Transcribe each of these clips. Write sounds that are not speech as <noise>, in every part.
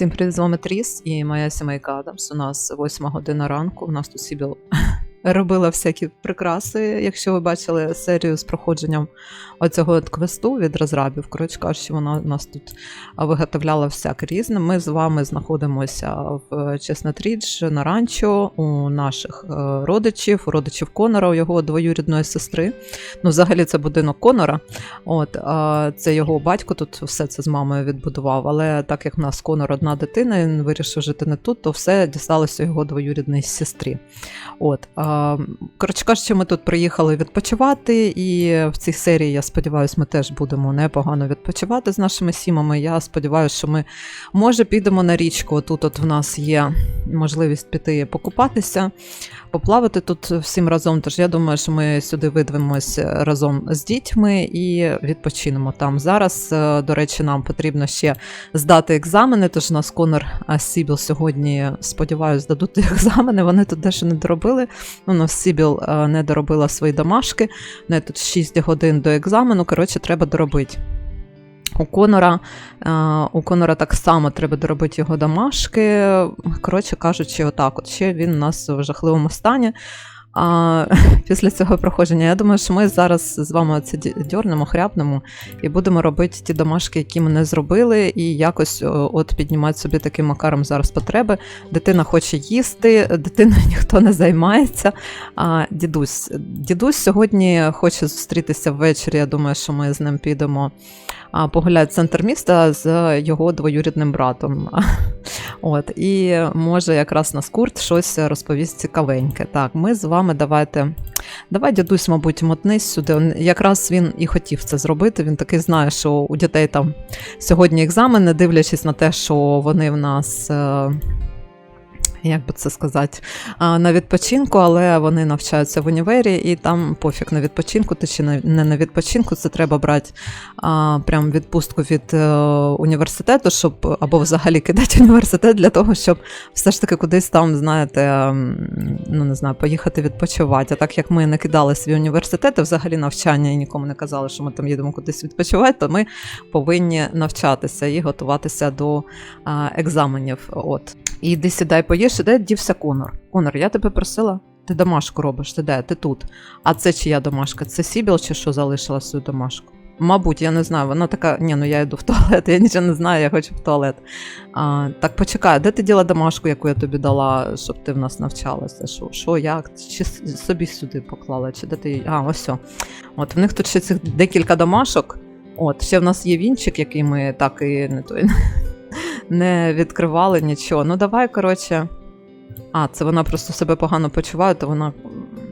Всім привіт, з вами Тріс і моя сімейка Адамс. У нас 8 година ранку. У нас тут Сібіл робила всякі прикраси. Якщо ви бачили серію з проходженням оцього квесту від розрабів, коротше кажучи, вона нас тут виготовляла всяке різне. Ми з вами знаходимося в Чеснотрідж на ранчо у наших е, родичів, у родичів Конора, у його двоюрідної сестри. Ну, взагалі, це будинок Конора. От, це його батько тут все це з мамою відбудував. Але так як в нас Конор одна дитина, він вирішив жити не тут, то все дісталося його двоюрідній сестрі. От, коротше кажучи, ми тут приїхали відпочивати, і в цій серії, я сподіваюся, ми теж будемо непогано відпочивати з нашими сімами. Я сподіваюся, що ми може підемо на річку. Тут от в нас є можливість піти покупатися поплавати тут всім разом. Тож я думаю, що ми сюди видвемось разом з дітьми і відпочинемо там. Зараз, е, до речі, нам потрібно ще здати екзамени. Тож у нас Конор Сібіл сьогодні, сподіваюся, здадуть <laughs> екзамени. Вони тут дещо не доробили. Ну, ну, Сібіл е, не доробила свої домашки. В неї тут 6 годин до екзамену. Коротше, треба доробити. У Конора, е, у Конора так само треба доробити його домашки. Коротше кажучи, отак, от ще він у нас в жахливому стані. А <laughs> після цього проходження, я думаю, що ми зараз з вами це дьорнемо, хряпнемо і будемо робити ті домашки, які ми не зробили, і якось от піднімати собі таким макаром зараз потреби. Дитина хоче їсти, дитиною <laughs> ніхто не займається. А дідусь, дідусь сьогодні хоче зустрітися ввечері. Я думаю, що ми з ним підемо в центр міста з його двоюрідним братом. <laughs> От, І може якраз на скурт щось розповість цікавеньке. Так, ми з вами давайте. Давай, дідусь, мабуть, мотнись сюди. Якраз він і хотів це зробити. Він такий знає, що у дітей там сьогодні екзамени, дивлячись на те, що вони в нас. Як би це сказати, на відпочинку, але вони навчаються в універі, і там пофіг на відпочинку, ти чи не на відпочинку, це треба брати а, прям відпустку від е, університету, щоб або взагалі кидати <laughs> університет для того, щоб все ж таки кудись там, знаєте, ну не знаю, поїхати відпочивати. А так як ми не кидали свій університет, і взагалі навчання і нікому не казали, що ми там їдемо кудись відпочивати, то ми повинні навчатися і готуватися до екзаменів. От. І йди сідай, поїж, і де дівся Конор? Конор, я тебе просила. Ти домашку робиш, ти де? Ти тут. А це чия домашка? Це Сібіл чи що залишила свою домашку? Мабуть, я не знаю. Вона така, ні, ну я йду в туалет, я нічого не знаю, я хочу в туалет. А, так почекай, де ти діла домашку, яку я тобі дала, щоб ти в нас навчалася? Що, що як? Чи собі сюди поклала? Чи де ти. А, ось. все. От в них тут ще цих декілька домашок. От, ще в нас є вінчик, який ми так і не той <laughs> не відкривали нічого. Ну, давай, коротше. А, це вона просто себе погано почуває, то вона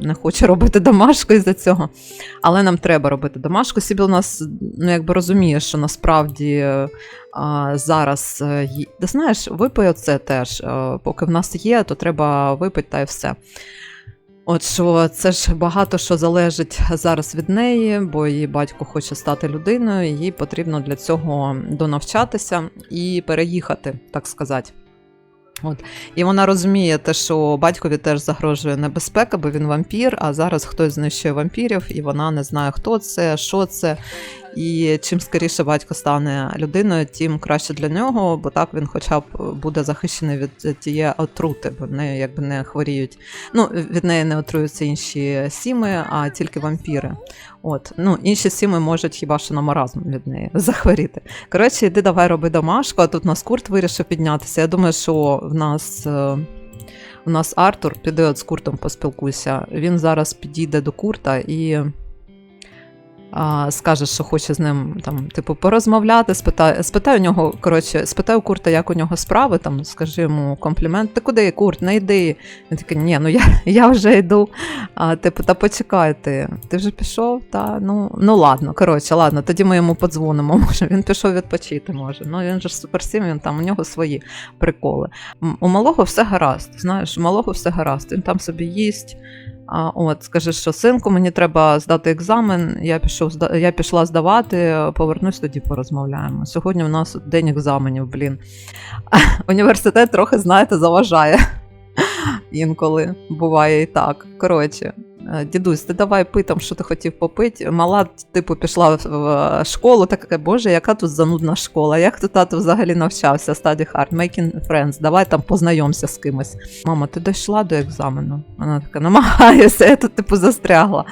не хоче робити домашку із-за цього. Але нам треба робити домашку. Сібіл нас ну, якби розуміє, що насправді а, зараз. е, Ти знаєш, випий оце теж. Е, Поки в нас є, то треба випити та й все. От що це ж багато що залежить зараз від неї, бо її батько хоче стати людиною, і їй потрібно для цього донавчатися і переїхати, так сказати. От. І вона розуміє те, що батькові теж загрожує небезпека, бо він вампір, а зараз хтось знищує вампірів, і вона не знає, хто це, що це. І чим скоріше батько стане людиною, тим краще для нього, бо так він хоча б буде захищений від тієї отрути, бо нею якби не хворіють. Ну, від неї не отруються інші сіми, а тільки вампіри. От. Ну, інші сіми можуть хіба що на маразм від неї захворіти. Коротше, йди давай роби домашку, а тут у нас курт вирішив піднятися. Я думаю, що в нас. е, У нас Артур, піде от з Куртом поспілкуйся. Він зараз підійде до Курта і а, скаже, що хоче з ним там, типу, порозмовляти, спитає, спитай у нього, коротше, спитай у Курта, як у нього справи, там, скажи йому комплімент. Ти куди, Курт, не йди. Він такий, ні, ну я, <laughs> я вже йду. А, типу, та почекай ти. Ти вже пішов? Та, ну, ну ладно, коротше, ладно, тоді ми йому подзвонимо. <laughs> Може, він пішов відпочити, може. Ну він же ж суперсім, він там у нього свої приколи. У малого все гаразд. Знаєш, у малого все гаразд. Він там собі їсть. А, от, скажи, що синку, мені треба здати екзамен. Я пішов я пішла здавати, повернусь тоді порозмовляємо. Сьогодні у нас день екзаменів, блін. <laughs> Університет трохи, знаєте, заважає. <laughs> Інколи буває і так. Коротше, Дідусь, ти давай пий там, що ти хотів попити. Мала, типу, пішла в- школу, така, боже, яка тут занудна школа, як ти тато взагалі навчався, study hard, making friends, давай там познайомся з кимось. Мама, ти дійшла до екзамену? Вона така, намагаюся, я тут типу застрягла.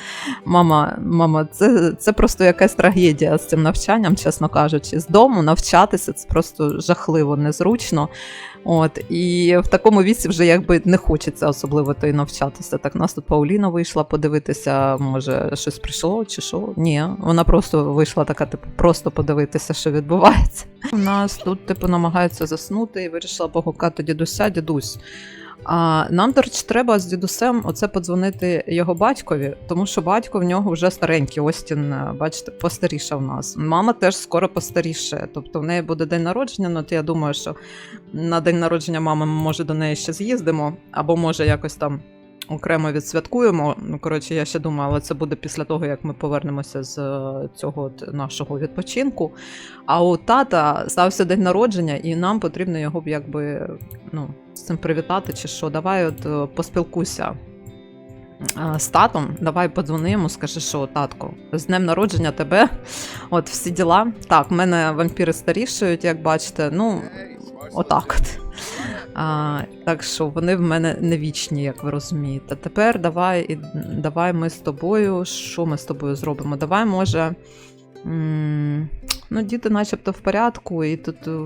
Мама, мама, це, це просто якась трагедія з цим навчанням, чесно кажучи. З дому навчатися це просто жахливо, незручно. От, і в такому віці вже якби не хочеться особливо то й навчатися. Так, нас тут Пауліна вийшла подивитися, може, щось прийшло чи що. Ні, вона просто вийшла така, типу, просто подивитися, що відбувається. У нас тут, типу, намагаються заснути і вирішила погукати дідуся, дідусь. А нам, до речі, треба з дідусем оце подзвонити його батькові, тому що батько в нього вже старенький. Остін, бачите, бачите, постарішав нас. Мама теж скоро постаріше. Тобто в неї буде день народження. Ну, то я думаю, що на день народження мами ми може до неї ще з'їздимо, або може якось там. Окремо відсвяткуємо. Ну, коротше, я ще думаю, але це буде після того, як ми повернемося з е, цього от нашого відпочинку. А у тата стався день народження, і нам потрібно його б якби ну, з цим привітати, чи що. Давай от е, поспілкуйся е, з татом, давай подзвони йому, скажи, що татко, з днем народження тебе. От всі діла. Так, в мене вампіри старішають, як бачите. Ну, отак от. А, так що вони в мене не вічні, як ви розумієте. Тепер давай, давай ми з тобою. Що ми з тобою зробимо? Давай, може. Ну, діти начебто в порядку, і тут е,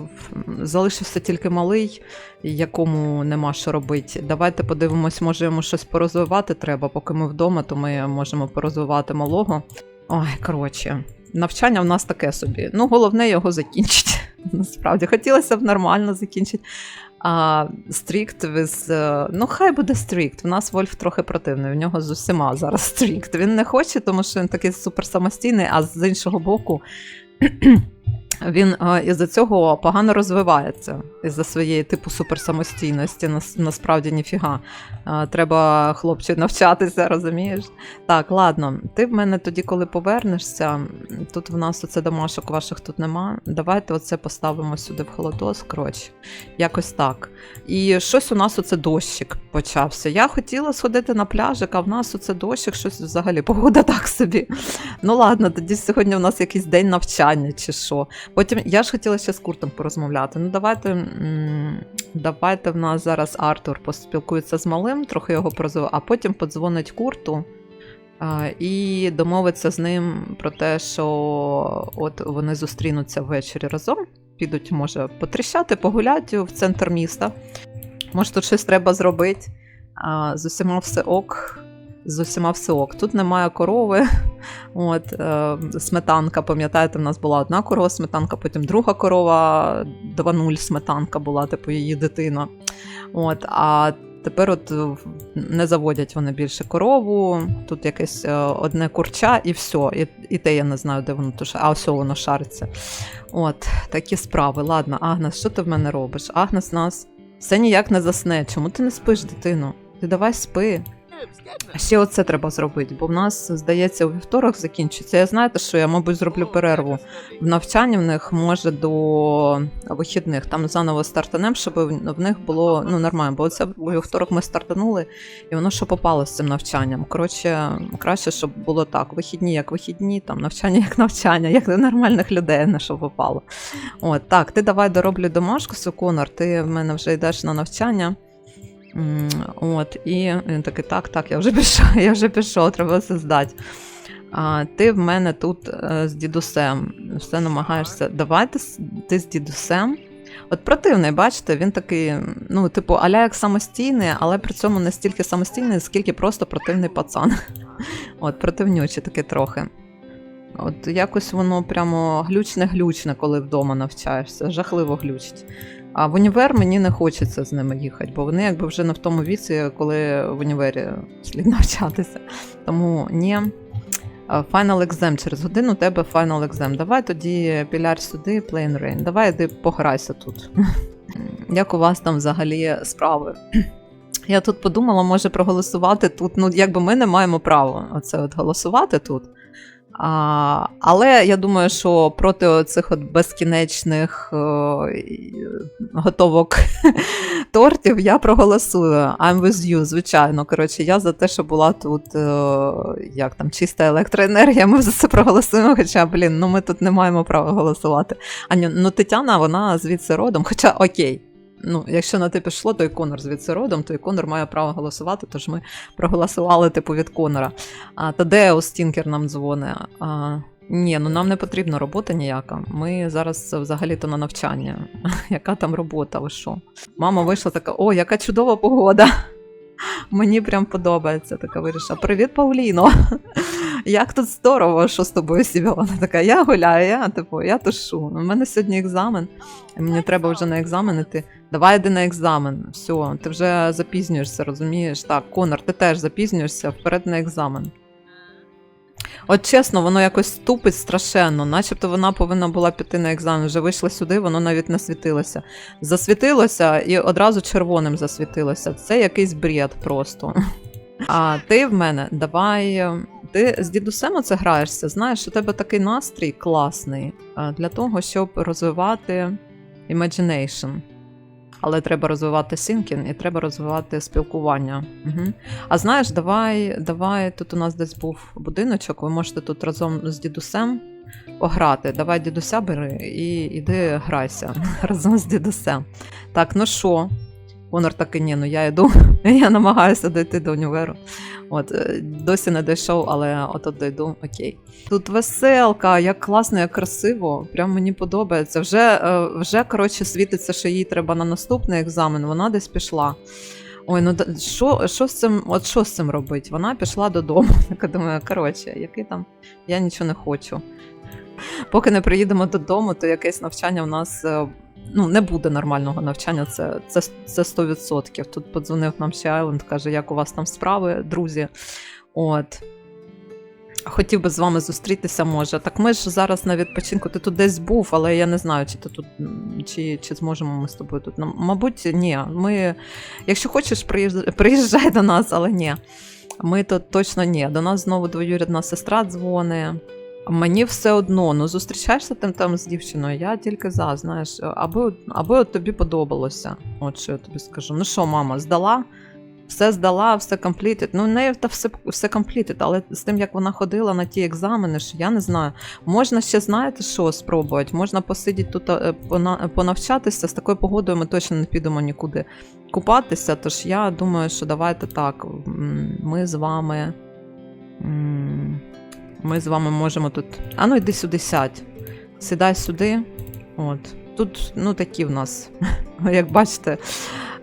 залишився тільки малий, якому нема що робити. Давайте подивимось, може йому щось порозвивати треба. Поки ми вдома, то ми можемо порозвивати малого. Ой, коротше, навчання в нас таке собі. Ну, головне його закінчити. <laughs> Насправді, хотілося б нормально закінчити. А стрікт with... е, Ну, хай буде стрікт. У нас Вольф трохи противний. В нього з усіма зараз стрікт. Він не хоче, тому що він такий супер самостійний, а з іншого боку. Він е, із-за цього погано розвивається із-за своєї типу суперсамостійності. Нас, насправді ніфіга. Е, Треба хлопчик навчатися, розумієш? Так, ладно. Ти в мене тоді, коли повернешся, тут в нас оце домашок ваших тут нема. Давайте оце поставимо сюди в холодос. Коротше, якось так. І щось у нас оце дощик почався. Я хотіла сходити на пляжик, а в нас оце дощик, щось взагалі погода <laughs> так собі. Ну ладно, тоді сьогодні у нас якийсь день навчання чи що. Потім я ж хотіла ще з Куртом порозмовляти. Ну давайте, давайте в нас зараз Артур поспілкується з малим, трохи його прозове, а потім подзвонить Курту. І домовиться з ним про те, що от вони зустрінуться ввечері разом, підуть, може, потріщати, погуляти в центр міста. Може, тут щось треба зробити. З усіма все ок. З усіма все ок. Тут немає корови. <laughs> От, е, сметанка, пам'ятаєте, в нас була одна корова сметанка, потім друга корова 2.0 сметанка була, типу її дитина. От, а тепер от е, не заводять вони більше корову, тут якесь е, одне курча і все. І, і те я не знаю, де воно туше. А ось воно шариться. От, такі справи. Ладно, Агнес, що ти в мене робиш? Агнес нас все ніяк не засне. Чому ти не спиш, дитино? Ти давай спи. А ще оце треба зробити, бо в нас, здається, у вівторок закінчиться. Я знаєте, що я, мабуть, зроблю перерву в навчанні в них, може, до вихідних. Там заново стартанем, щоб в них було ну, нормально. Бо це у вівторок ми стартанули, і воно що попало з цим навчанням. Коротше, краще, щоб було так: вихідні як вихідні, там навчання як навчання, як до нормальних людей, не що попало. От так, ти давай дороблю домашку, Суконор, ти в мене вже йдеш на навчання. От, і він такий, так, так, я вже <laughs> пішов, я вже пішов, треба все здати. А ти в мене тут е, з дідусем. Все намагаєшся. Давайте ти з дідусем. От противний, бачите, він такий, ну, типу, аля як самостійний, але при цьому не стільки самостійний, скільки просто противний пацан. <laughs> От, противнючий такий трохи. От якось воно прямо глючне-глючне, коли вдома навчаєшся, жахливо глючить. А в універ мені не хочеться з ними їхати, бо вони якби вже не в тому віці, коли в універі слід навчатися. Тому ні. Final exam через годину у тебе final exam. Давай тоді піляр сюди, plain rain. Давай іди пограйся тут. <laughs> Як у вас там взагалі справи? Я тут подумала, може проголосувати тут. Ну, якби ми не маємо права оце от голосувати тут. А, але я думаю, що проти цих от безкінечних е, готовок <laughs> тортів я проголосую. I'm with you, звичайно. Коротше, я за те, що була тут е, як там чиста електроенергія. Ми за це проголосуємо. Хоча, блін, ну ми тут не маємо права голосувати. Аню, ну Тетяна, вона звідси родом. Хоча окей. Ну, якщо на те пішло, то і Конор звідси родом, то і Конор має право голосувати, тож ми проголосували типу від Конора. А Тадео Стінкер нам дзвонить. А, ні, ну нам не потрібна робота ніяка. Ми зараз взагалі-то на навчання. <laughs> Яка там робота? Ви що? Мама вийшла така: о, яка чудова погода. <laughs> Мені прям подобається. Така вирішила. Привіт, Пауліно. <laughs> Як тут здорово, що з тобою сім'я? Вона така, я гуляю, я типу, я тушу. У мене сьогодні екзамен, і мені треба вже на екзамен іти. Давай йди на екзамен. Все, ти вже запізнюєшся, розумієш? Так, Конор, ти теж запізнюєшся вперед на екзамен. От чесно, воно якось тупить страшенно, начебто вона повинна була піти на екзамен. Вже вийшла сюди, воно навіть не світилося. Засвітилося і одразу червоним засвітилося. Це якийсь бред просто. А ти в мене давай. Ти з дідусем оце граєшся. Знаєш, у тебе такий настрій класний е, для того, щоб розвивати imagination. Але треба розвивати синкін і треба розвивати спілкування. Угу. А знаєш, давай, давай тут у нас десь був будиночок, ви можете тут разом з дідусем пограти. Давай дідуся бери і іди грайся <laughs> разом з дідусем. Так, ну що? Конор такий, ні, ну я йду, <laughs> я намагаюся дойти до універу. От, е, досі не дійшов, але от дойду, окей. Тут веселка, як класно, як красиво. Прям мені подобається. Вже, е, вже коротше, світиться, що їй треба на наступний екзамен, вона десь пішла. Ой, ну що, що з цим, от що з цим робить? Вона пішла додому. <laughs> Така думаю, коротше, який там, я нічого не хочу. Поки не приїдемо додому, то якесь навчання в нас е, ну, не буде нормального навчання, це, це, це 100%. Тут подзвонив нам ще Айленд, каже, як у вас там справи, друзі. От. Хотів би з вами зустрітися, може. Так ми ж зараз на відпочинку. Ти тут десь був, але я не знаю, чи ти тут чи, чи зможемо ми з тобою тут. Ну, Мабуть, ні. Ми, якщо хочеш, приїжджай, до нас, але ні. Ми тут точно ні. До нас знову двоюрідна сестра дзвонить. Мені все одно, ну зустрічаєшся тим там з дівчиною, я тільки за, знаєш, аби, аби тобі подобалося. От що я тобі скажу. Ну що, мама, здала? Все здала, все completed. Ну, в неї та все, все completed, але з тим, як вона ходила на ті екзамени, що я не знаю. Можна ще, знаєте, що спробувати? Можна посидіти тут, е, понавчатися. З такою погодою ми точно не підемо нікуди купатися. Тож я думаю, що давайте так. Ми з вами. Ми з вами можемо тут. А ну йди сюди сядь. Сідай сюди. От. Тут, ну, такі в нас, <laughs> як бачите,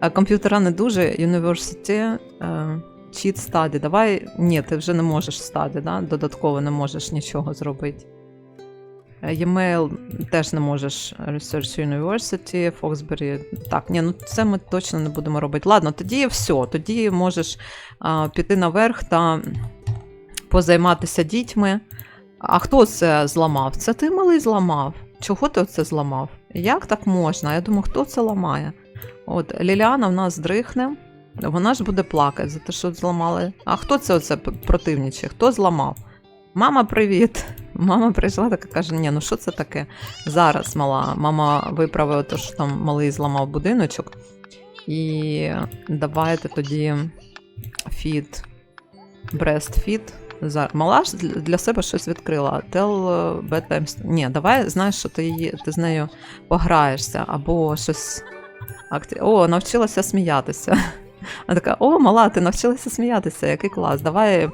е, комп'ютера не дуже. University, е, cheat study. Давай. Ні, ти вже не можеш study, да? додатково не можеш нічого зробити. Е, E-mail теж не можеш Research University, Foxbury. Так, ні, ну це ми точно не будемо робити. Ладно, тоді все. Тоді можеш а, піти наверх та позайматися дітьми. А хто це зламав? Це ти малий зламав. Чого ти це зламав? Як так можна? Я думаю, хто це ламає? От Ліліана в нас дрихне, вона ж буде плакати за те, що зламали. А хто це оце противничає? Хто зламав? Мама, привіт! Мама прийшла така каже: ні, ну що це таке? Зараз мала. Мама виправила те, що там малий зламав будиночок. І давайте тоді фіт, breastfeed. Мала ж для себе щось відкрила. Tell е, bedtime... Ні, давай знаєш, що ти, ти з нею пограєшся, або щось. О, навчилася сміятися. <laughs> Вона така: о, мала, ти навчилася сміятися, який клас. Давай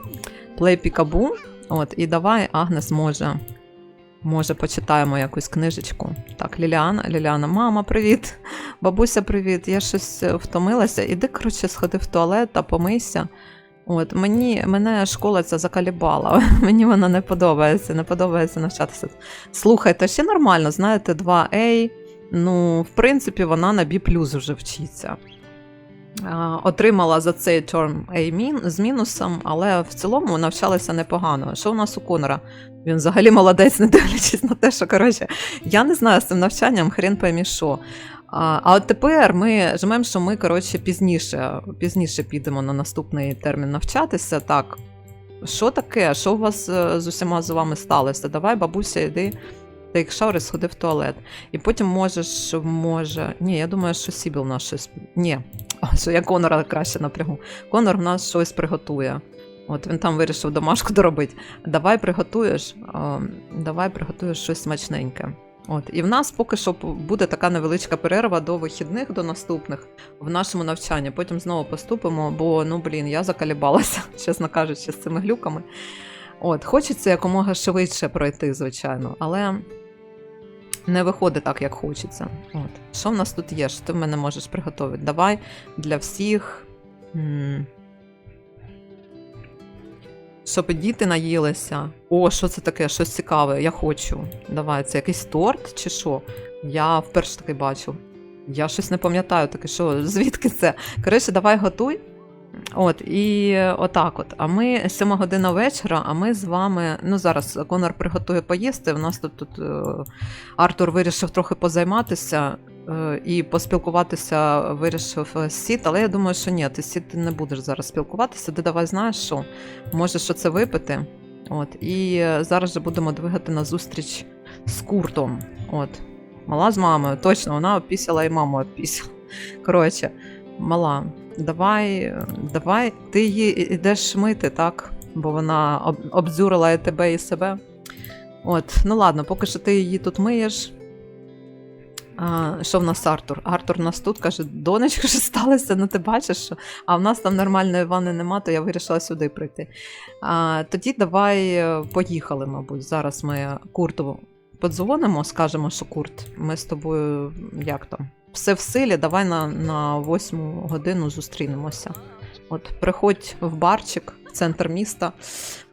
play peekaboo. От, і давай Агнес може. Може, почитаємо якусь книжечку. Так, Ліліана, Ліліана, мама, привіт. <laughs> Бабуся, привіт. Я щось е, втомилася. Іди, коротше, сходи в туалет та помийся. От, мені, мене школа ця закалібала. <laughs> Мені вона не подобається, не подобається навчатися. Слухайте, ще нормально, знаєте, 2A. Ну, в принципі, вона на B вже вчиться. Отримала за цей терм A з мінусом, але в цілому навчалася непогано. Що у нас у Конора? Він взагалі молодець, <laughs> не дивлячись на те, що коротше, я не знаю з цим навчанням, хрен поймі що. А, от тепер ми жмемо, що ми коротше пізніше, пізніше підемо на наступний термін навчатися. Так, що таке? Що у вас е, з усіма з вами сталося? Давай, бабуся, йди. Та як шаури сходи в туалет. І потім можеш, може. Ні, я думаю, що Сібіл нас щось. Ні, <laughs> що я Конора краще напрягу. Конор в нас щось приготує. От він там вирішив домашку доробити. Давай приготуєш, а, давай приготуєш щось смачненьке. От, і в нас поки що буде така невеличка перерва до вихідних, до наступних в нашому навчанні. Потім знову поступимо, бо ну блін, я закалібалася, <laughs> чесно кажучи, з цими глюками. От, хочеться якомога швидше пройти, звичайно, але не виходить так, як хочеться. От. Що в нас тут є? Що ти в мене можеш приготувати? Давай для всіх. Щоб діти наїлися. О, що це таке? Щось цікаве, я хочу. Давай, це якийсь торт чи що? Я вперше таки бачу. Я щось не пам'ятаю таке, що звідки це? Коротше, давай готуй. От, і отак от. А ми 7 година вечора, а ми з вами. Ну, зараз Конор приготує поїсти. У нас тут, тут е, Артур вирішив трохи позайматися і поспілкуватися вирішив е, Сіт, але я думаю, що ні, ти Сіт не будеш зараз спілкуватися. Ти давай знаєш що? Можеш що це випити. От, і е, зараз же будемо двигати на зустріч з Куртом. От. Мала з мамою, точно, вона опісяла і маму опісяла. Коротше, мала, давай, давай, ти її йдеш мити, так? Бо вона об, обдзюрила і тебе і себе. От, ну ладно, поки що ти її тут миєш. А, що в нас Артур? Артур у нас тут каже: донечко, <laughs> що сталося? Ну ти бачиш, що. А в нас там нормальної ванни нема, то я вирішила сюди прийти. А, тоді давай е, поїхали, мабуть. Зараз ми Курту подзвонимо, скажемо, що Курт, ми з тобою як там? Все в силі, давай на, на восьму годину зустрінемося. От, приходь в барчик, в центр міста.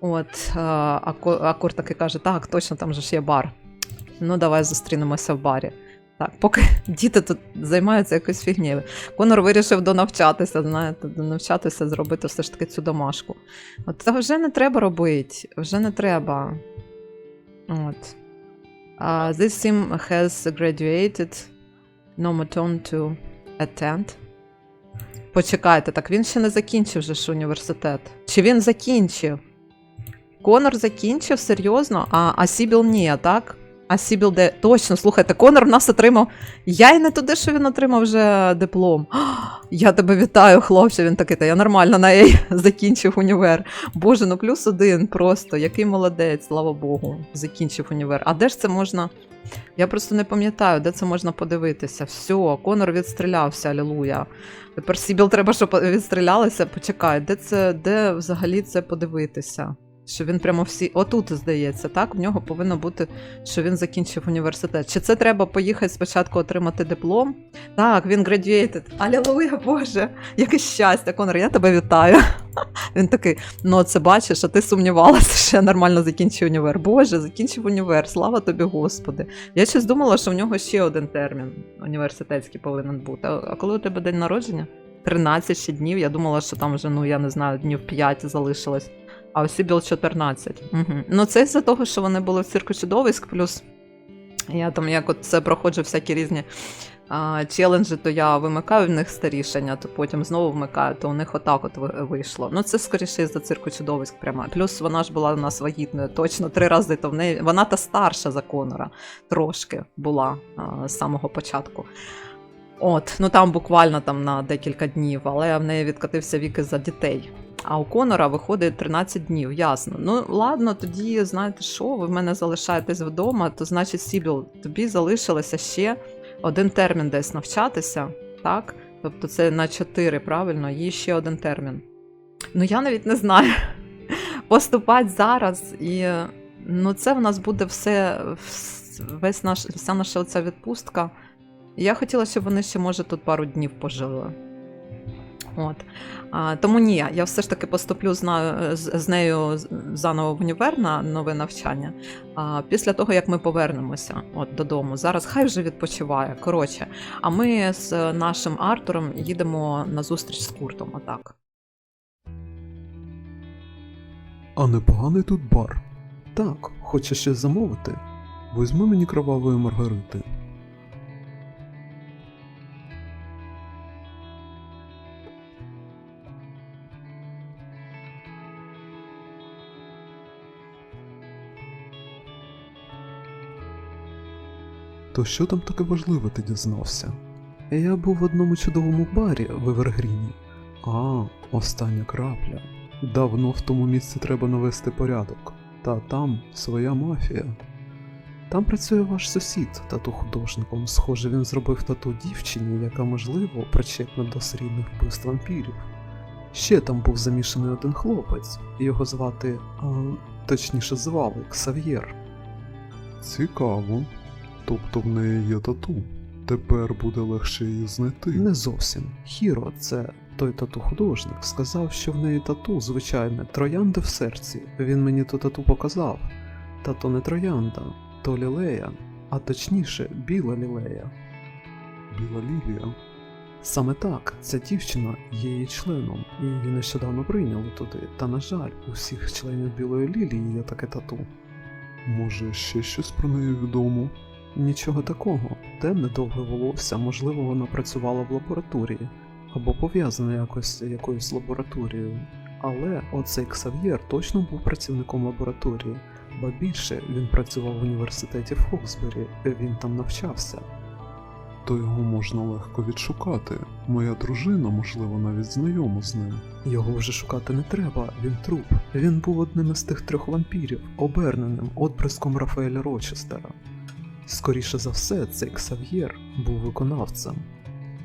От, а, а, а таки каже: так, точно, там же ж є бар. Ну, давай зустрінемося в барі. Так, поки діти тут займаються якоюсь фігнєю. Конор вирішив донавчатися, знаєте, донавчатися, зробити все ж таки цю домашку. От та вже не треба робити, вже не треба. От. Uh, this sim has graduated. No more to attend. Почекайте, так він ще не закінчив же ж університет. Чи він закінчив? Конор закінчив серйозно, а, а Сібіл ні, так? А Сібіл де. Точно, слухайте, Конор в нас отримав. Я й не туди, що він отримав вже диплом. <gasps> Я тебе вітаю, хлопче. Він такий, та я нормально на Ей <laughs> закінчив універ. Боже, ну плюс один просто. Який молодець, слава Богу, закінчив універ. А де ж це можна? Я просто не пам'ятаю, де це можна подивитися. Все, Конор відстрілявся, алілуя. Тепер Сібіл треба, щоб <laughs> відстрілялися. Почекай, де це, де взагалі це подивитися? Що він прямо всі. Отут, здається, так? В нього повинно бути, що він закінчив університет. Чи це треба поїхати спочатку отримати диплом? Так, він graduated. Алілуя, Боже, яке щастя, Конор, я тебе вітаю. <laughs> Він такий, ну це бачиш, а ти сумнівалася, що я нормально закінчив універ. Боже, закінчив універ, слава тобі, Господи. Я щось думала, що в нього ще один термін університетський повинен бути. А коли у тебе день народження? 13 ще днів. Я думала, що там вже, ну я не знаю, днів 5 залишилось. А ось Сібіл 14. Угу. Ну, це з-за того, що вони були в цирку чудовиськ, плюс я там як от це проходжу всякі різні а, челенджі, то я вимикаю в них старішення, то потім знову вмикаю, то у них отак от вийшло. Ну, це скоріше із-за цирку чудовиськ прямо. Плюс вона ж була у нас вагітною точно три рази, то в неї вона та старша за Конора трошки була а, з самого початку. От, ну там буквально там на декілька днів, але в неї відкатився вік із-за дітей. А у Конора виходить 13 днів, ясно. Ну ладно, тоді знаєте що, ви в мене залишаєтесь вдома, то значить, Сібіл, тобі залишилося ще один термін десь навчатися, так? Тобто це на 4, правильно, є ще один термін. Ну я навіть не знаю. <laughs> Поступати зараз, і ну це в нас буде все, весь наш, вся наша оця відпустка. Я хотіла, щоб вони ще, може, тут пару днів пожили. От. А, тому ні, я все ж таки поступлю з, з, з нею заново в універ на нове навчання. А, після того, як ми повернемося от, додому. Зараз хай вже відпочиває. Коротше, а ми з нашим Артуром їдемо на зустріч з Куртом. Отак. А непоганий тут бар. Так, хочеш щось замовити? Візьми мені кровавої маргарити. То що там таке важливе ти дізнався? Я був в одному чудовому барі в Евергріні. А, остання крапля. Давно в тому місці треба навести порядок. Та там своя мафія. Там працює ваш сусід, тату художником. Схоже, він зробив тату дівчині, яка, можливо, причетна до серійних вбивств вампірів. Ще там був замішаний один хлопець, його звати, а, точніше, звали Ксав'єр. Цікаво. Тобто в неї є тату. Тепер буде легше її знайти. Не зовсім. Хіро, це той тату художник, сказав, що в неї тату, звичайне, троянди в серці. Він мені то тату показав. Та то не троянда, то лілея, а точніше, біла лілея. Біла лілія. Саме так, ця дівчина є її членом, і її нещодавно прийняли туди. Та на жаль, у всіх членів білої лілії є таке тату. Може, ще щось про неї відомо? Нічого такого. Темне довге волосся, можливо, вона працювала в лабораторії або пов'язана якось якоюсь лабораторією. Але оцей Ксав'єр точно був працівником лабораторії, ба більше він працював в університеті Фоксбері, він там навчався. То його можна легко відшукати. Моя дружина, можливо, навіть знайома з ним. Його вже шукати не треба, він труп. Він був одним із тих трьох вампірів, оберненим отприском Рафаеля Рочестера. Скоріше за все, цей Ксав'єр був виконавцем.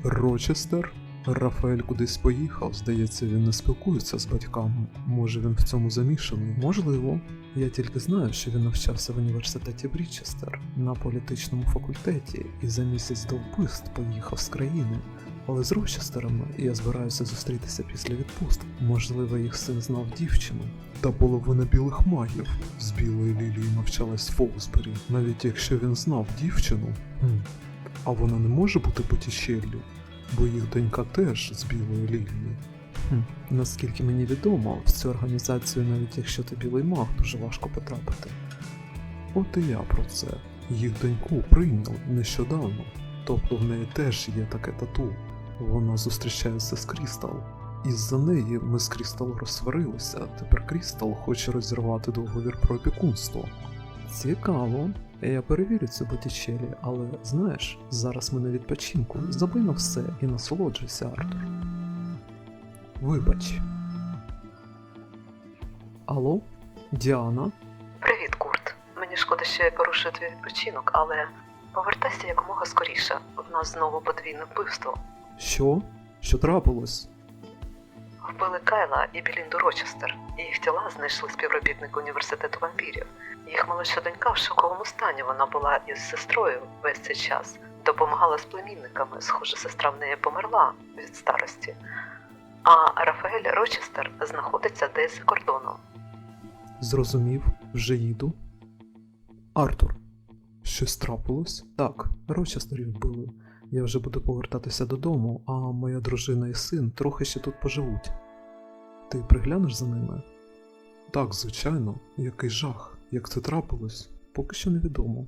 Рочестер? Рафаель кудись поїхав, здається, він не спілкується з батьками. Може він в цьому замішаний? Можливо. Я тільки знаю, що він навчався в університеті Брічестер на політичному факультеті і за місяць до вбивств поїхав з країни. Але з Рочестерами я збираюся зустрітися після відпустки. Можливо, їх син знав дівчину. Та половина білих магів з білої лілії навчалась в Фолсбері. Навіть якщо він знав дівчину, Хм. а вона не може бути потішеллю, бо їх донька теж з білої лілії. Хм. Наскільки мені відомо, в цю організацію, навіть якщо ти білий маг, дуже важко потрапити. От і я про це. Їх доньку прийняли нещодавно. Тобто в неї теж є таке тату. Вона зустрічається з Крістал. Із-за неї ми з Крістал розсварилися. Тепер Крістал хоче розірвати договір про опікунство. Цікаво. Я перевірю це Боттічелі, але знаєш, зараз ми на відпочинку. Забий на все і насолоджуйся, Артур. Вибач. Алло? Діана? Привіт, Курт. Мені шкода, що я порушую твій відпочинок, але повертайся якомога скоріше. В нас знову подвійне вбивство. Що? Що трапилось? Вбили Кайла і Білінду Рочестер. Їх тіла знайшли співробітники університету вампірів. Їх молодша донька в шоковому стані. Вона була із сестрою весь цей час. Допомагала з племінниками. Схоже, сестра в неї померла від старості. А Рафаель Рочестер знаходиться десь за кордоном. Зрозумів, вже їду. Артур, щось трапилось? Так, Рочестерів вбили. Я вже буду повертатися додому, а моя дружина і син трохи ще тут поживуть. Ти приглянеш за ними? Так, звичайно, який жах, як це трапилось. Поки що невідомо.